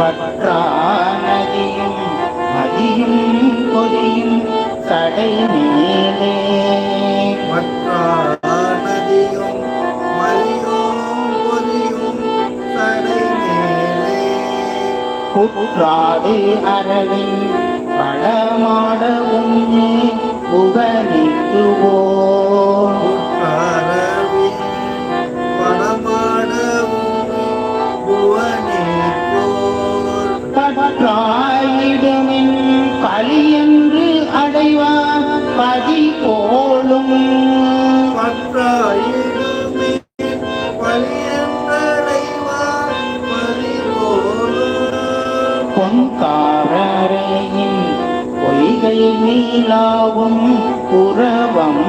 வற்றா நதியும் மதியும் கொதியும் கடை மேலே வற்றா நதியும் மலியும் பொலியும் தடை மேலே குற்றாடு அரவின் புவனேற்றோர் பற்றாயிடுமின் பலியென்று அடைவார் பதி போலும் பொன்காரையின் பொய்கை நீலாவும் புறவம்